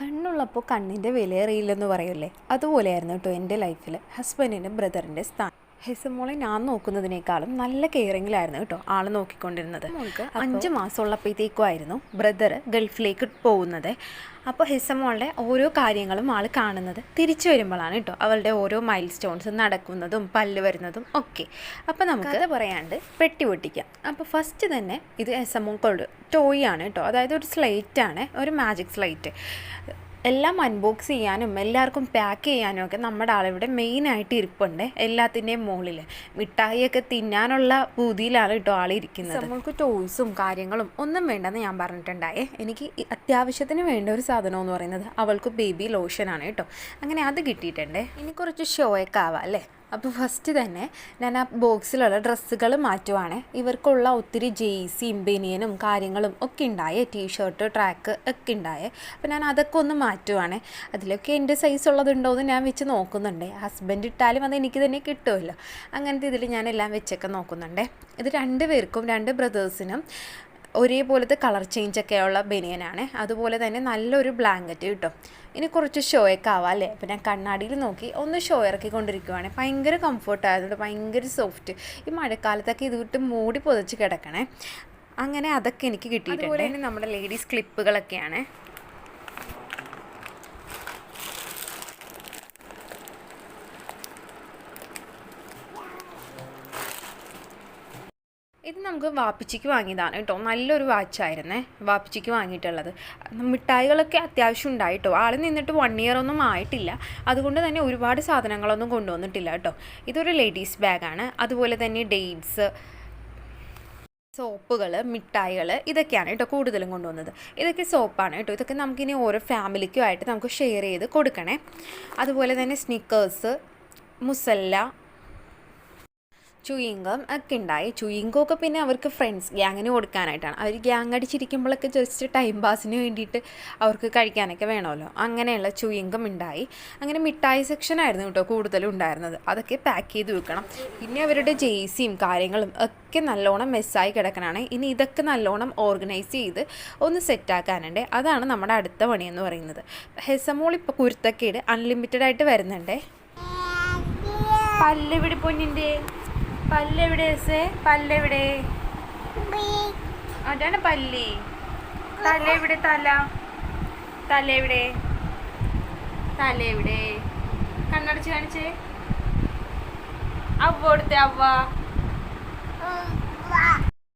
കണ്ണുള്ളപ്പോൾ കണ്ണിന്റെ വിലയറിയില്ലെന്ന് പറയില്ലേ? അതുപോലെയായിരുന്നു കേട്ടോ എന്റെ ലൈഫിൽ ഹസ്ബൻഡിന്റെ ബ്രദറിന്റെ സ്ഥാനം. ഹെസമോളെ ഞാൻ നോക്കുന്നതിനേക്കാളും നല്ല കെയറിങ്ങിലായിരുന്നു കേട്ടോ ആൾ നോക്കിക്കൊണ്ടിരുന്നത്. അഞ്ചു മാസമുള്ളപ്പോഴത്തേക്കും ആയിരുന്നു ബ്രദർ ഗൾഫിലേക്ക് പോകുന്നത്. അപ്പോൾ ഹെസമോളുടെ ഓരോ കാര്യങ്ങളും ആൾ കാണുന്നത് തിരിച്ചു വരുമ്പോഴാണ് കേട്ടോ അവളുടെ ഓരോ മൈൽ സ്റ്റോൺസ് നടക്കുന്നതും പല്ല് വരുന്നതും ഒക്കെ. അപ്പോൾ നമുക്ക് അത് പറയാണ്ട് പെട്ടി പൊട്ടിക്കാം. അപ്പോൾ ഫസ്റ്റ് തന്നെ ഇത് ഹെസമോക്കളുടെ ടോയ് ആണ് കേട്ടോ. അതായത് ഒരു സ്ലേറ്റ് ആണ് ഒരു മാജിക് സ്ലേറ്റ് എല്ലാം അൺബോക്സ് ചെയ്യാനും എല്ലാവർക്കും പാക്ക് ചെയ്യാനും ഒക്കെ നമ്മുടെ ആളിവിടെ മെയിനായിട്ട് ഇരിപ്പുണ്ട് എല്ലാത്തിന്റെയും മുകളിൽ മിഠായിയൊക്കെ തിന്നാനുള്ള പൂതിയിലാണ് കേട്ടോ ആളിരിക്കുന്നത് നമ്മൾക്ക് ടോയ്സും കാര്യങ്ങളും ഒന്നും വേണ്ടെന്ന് ഞാൻ പറഞ്ഞിട്ടുണ്ടായേ. എനിക്ക് അത്യാവശ്യത്തിന് വേണ്ട ഒരു സാധനം എന്ന് പറയുന്നത് അവൾക്ക് ബേബി ലോഷനാണ് കേട്ടോ. അങ്ങനെ അത് കിട്ടിയിട്ടുണ്ട്. ഇനി കുറച്ച് ഷോയൊക്കെ ആവാം അല്ലേ? അപ്പോൾ ഫസ്റ്റ് തന്നെ ഞാൻ ആ ബോക്സിലുള്ള ഡ്രസ്സുകൾ മാറ്റുവാണ്. ഇവർക്കുള്ള ഒത്തിരി ജെയ്സിയും ബനിയനും കാര്യങ്ങളും ഒക്കെ ഉണ്ടായേ ടീഷർട്ട് ട്രാക്ക് ഒക്കെ ഉണ്ടായേ. അപ്പോൾ ഞാൻ അതൊക്കെ ഒന്ന് മാറ്റുവാണ്. അതിലൊക്കെ എന്റെ സൈസ് ഉള്ളതുണ്ടോ എന്ന് ഞാൻ വെച്ച് നോക്കുന്നുണ്ട്. ഹസ്ബൻഡ് ഇട്ടാലും അത് എനിക്ക് തന്നെ കിട്ടുമല്ലോ. അങ്ങനത്തെ ഇതിൽ ഞാൻ എല്ലാം വെച്ചൊക്കെ നോക്കുന്നുണ്ട്. ഇത് രണ്ട് പേർക്കും രണ്ട് ബ്രദേഴ്സിനും ഒരേപോലത്തെ കളർ ചേഞ്ച് ഒക്കെയുള്ള ബനിയനാണ്. അതുപോലെ തന്നെ നല്ലൊരു ബ്ലാങ്കറ്റ് കിട്ടും. ഇനി കുറച്ച് ഷോയൊക്കെ ആവാം അല്ലേ? അപ്പോൾ ഞാൻ കണ്ണാടിയിൽ നോക്കി ഒന്ന് ഷോ ഇറക്കിക്കൊണ്ടിരിക്കുവാണ്. ഭയങ്കര കംഫർട്ട് ആയതുകൊണ്ട് ഭയങ്കര സോഫ്റ്റ് ഈ മഴക്കാലത്തൊക്കെ ഇത് വിട്ട് മൂടി പൊതിച്ച് കിടക്കണേ. അങ്ങനെ അതൊക്കെ എനിക്ക് കിട്ടിയിട്ടുണ്ട്. അതുപോലെ തന്നെ നമ്മുടെ ലേഡീസ് ക്ലിപ്പുകളൊക്കെയാണ് ഇത് നമുക്ക് വാപ്പിച്ചിക്ക് വാങ്ങിയതാണ് കേട്ടോ. നല്ലൊരു വാച്ചായിരുന്നേ വാപ്പിച്ചിക്ക് വാങ്ങിയിട്ടുള്ളത്. മിഠായികളൊക്കെ അത്യാവശ്യം ഉണ്ടായിട്ടോ. ആൾ നിന്നിട്ട് വൺ ഇയർ ഒന്നും ആയിട്ടില്ല. അതുകൊണ്ട് തന്നെ ഒരുപാട് സാധനങ്ങളൊന്നും കൊണ്ടുവന്നിട്ടില്ല കേട്ടോ. ഇതൊരു ലേഡീസ് ബാഗാണ് അതുപോലെ തന്നെ ഡേറ്റ്സ് സോപ്പുകൾ മിഠായികൾ ഇതൊക്കെയാണ് കേട്ടോ കൂടുതലും കൊണ്ടുവന്നത്. ഇതൊക്കെ സോപ്പാണ് കേട്ടോ. ഇതൊക്കെ നമുക്കിനി ഓരോ ഫാമിലിക്കും ആയിട്ട് നമുക്ക് ഷെയർ ചെയ്ത് കൊടുക്കണേ. അതുപോലെ തന്നെ സ്നിക്കേഴ്സ് മുസല്ല ചുയിങ്കം ഒക്കെ ഉണ്ടായി. ചുയിങ്കൊക്കെ പിന്നെ അവർക്ക് ഫ്രണ്ട്സ് ഗ്യാങ്ങിന് കൊടുക്കാനായിട്ടാണ്. അവർ ഗ്യാങ് അടിച്ചിരിക്കുമ്പോഴൊക്കെ ജസ്റ്റ് ടൈം പാസിന് വേണ്ടിയിട്ട് അവർക്ക് കഴിക്കാനൊക്കെ വേണമല്ലോ. അങ്ങനെയുള്ള ചുയിങ്കം ഉണ്ടായി. അങ്ങനെ മിഠായി സെക്ഷൻ ആയിരുന്നു കേട്ടോ കൂടുതലും ഉണ്ടായിരുന്നത്. അതൊക്കെ പാക്ക് ചെയ്ത് വെക്കണം. പിന്നെ അവരുടെ ജേസിയും കാര്യങ്ങളും ഒക്കെ നല്ലോണം മെസ്സായി കിടക്കണാണ്. ഇനി ഇതൊക്കെ നല്ലോണം ഓർഗനൈസ് ചെയ്ത് ഒന്ന് സെറ്റാക്കാനുണ്ട് അതാണ് നമ്മുടെ അടുത്ത പണിയെന്ന് പറയുന്നത്. ഹെസമോൾ ഇപ്പോൾ കുരുത്തക്കേട് അൺലിമിറ്റഡ് ആയിട്ട് വരുന്നുണ്ടേ. പല്ലെവിടെ പൊന്നിന്റെ പല്ലെവിടെ പല്ലെവിടെ? അതാണ് പല്ലി. തല എവിടെ തല? തല എവിടെ തല എവിടെ കണ്ണടച്ച് കാണിച്ചേ. അവ്വ കൊടുത്തേ അവ